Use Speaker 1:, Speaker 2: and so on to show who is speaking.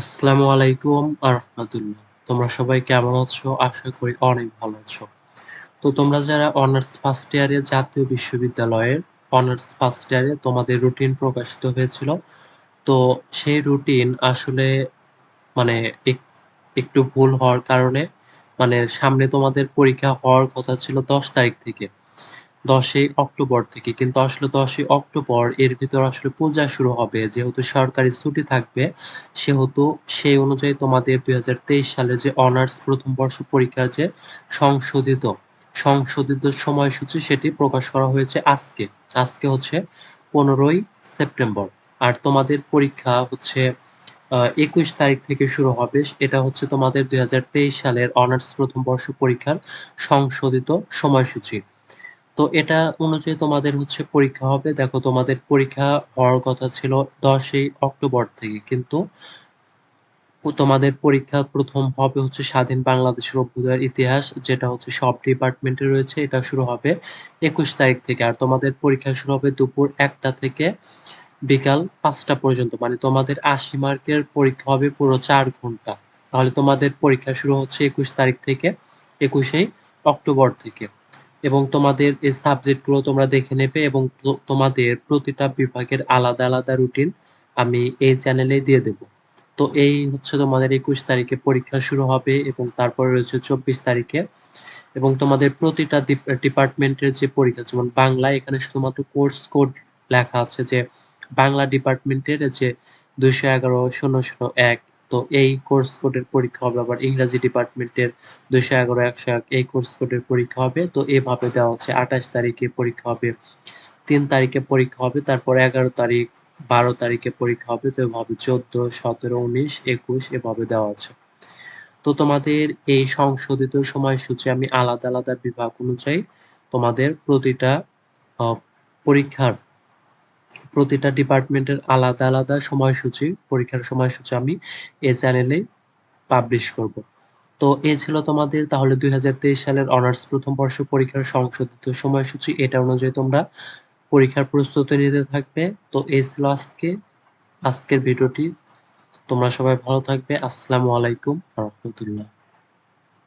Speaker 1: আসসালামু আলাইকুম আরহামতুল্লাহ তোমরা সবাই কেমন আছো? আশা করি অনেক ভালো আছো। তো তোমরা যারা অনার্স ফার্স্ট ইয়ারে জাতীয় বিশ্ববিদ্যালয়ের অনার্স ফার্স্ট ইয়ারে তোমাদের রুটিন প্রকাশিত হয়েছিল, তো সেই রুটিন আসলে মানে একটু ভুল হওয়ার কারণে মানে সামনে তোমাদের পরীক্ষা হওয়ার কথা ছিল দশ তারিখ থেকে। দশই অক্টোবর থেকে, কিন্তু আসলে দশই অক্টোবর এর ভিতর আসলে পূজা শুরু হবে। যেহেতু সরকারি ছুটি থাকবে, সেহেতু সেই অনুযায়ী তোমাদের দুই সালে যে অনার্স প্রথম বর্ষ পরীক্ষার যে সংশোধিত সংশোধিত সময়সূচি সেটি প্রকাশ করা হয়েছে আজকে। আজকে হচ্ছে পনেরোই সেপ্টেম্বর। আর তোমাদের পরীক্ষা হচ্ছে একুশ তারিখ থেকে শুরু হবে। এটা হচ্ছে তোমাদের দুই হাজার তেইশ সালের অনার্স প্রথম বর্ষ পরীক্ষার সংশোধিত সময়সূচি। তো এটা অনুযায়ী তোমাদের হচ্ছে পরীক্ষা হবে। দেখো, তোমাদের পরীক্ষা হওয়ার কথা ছিল দশই অক্টোবর থেকে, কিন্তু তোমাদের পরীক্ষা প্রথম হবে হচ্ছে স্বাধীন বাংলাদেশের অভ্যুদয়ের ইতিহাস, যেটা হচ্ছে সব ডিপার্টমেন্টে রয়েছে, এটা শুরু হবে একুশ তারিখ থেকে। আর তোমাদের পরীক্ষা শুরু হবে দুপুর একটা থেকে বিকাল পাঁচটা পর্যন্ত মানে তোমাদের আশি মার্কের পরীক্ষা হবে পুরো চার ঘণ্টা। তাহলে তোমাদের পরীক্ষা শুরু হচ্ছে একুশ তারিখ থেকে, একুশেই অক্টোবর থেকে। এবং তোমাদের এই সাবজেক্টগুলো তোমরা দেখে নেবে এবং তোমাদের প্রতিটা বিভাগের আলাদা আলাদা রুটিন আমি এই চ্যানেলে দিয়ে দেব। তো এই হচ্ছে তোমাদের একুশ তারিখে পরীক্ষা শুরু হবে এবং তারপরে রয়েছে চব্বিশ তারিখে। এবং তোমাদের প্রতিটা ডিপার্টমেন্টের যে পরীক্ষা, যেমন বাংলা, এখানে শুধুমাত্র কোর্স কোড লেখা আছে যে বাংলা ডিপার্টমেন্টের যে দুইশো এগারো শূন্য শূন্য এক তো এই কোর্স কোডের পরীক্ষা হবে আবার ইংরাজি ডিপার্টমেন্টের দুশো এগারো, একশো এক, এই কোর্স কোডের পরীক্ষা হবে। তো এভাবে দেওয়া হচ্ছে, আঠাশ তারিখে পরীক্ষা হবে, তিন তারিখে পরীক্ষা হবে, তারপর এগারো তারিখ, বারো তারিখে পরীক্ষা হবে, তো এভাবে চোদ্দ, সতেরো, উনিশ, একুশ এভাবে দেওয়া আছে। তো তোমাদের এই সংশোধিত সময়সূচি আমি আলাদা আলাদা বিভাগ অনুযায়ী তোমাদের প্রতিটা পরীক্ষার প্রতিটা ডিপার্টমেন্টের আলাদা আলাদা সময়সূচি, পরীক্ষার সময়সূচি আমি এ চ্যানেলে পাবলিশ করব। তো এ ছিল তোমাদের তাহলে দুই হাজার তেইশ সালের অনার্স প্রথম বর্ষ পরীক্ষার সংশোধিত সময়সূচি। এটা অনুযায়ী তোমরা পরীক্ষার প্রস্তুতি নিতে থাকবে। তো এই ছিল আজকে। আজকের ভিডিওটি তোমরা সবাই ভালো থাকবে। আসসালামু আলাইকুম রহমতুল্লাহ।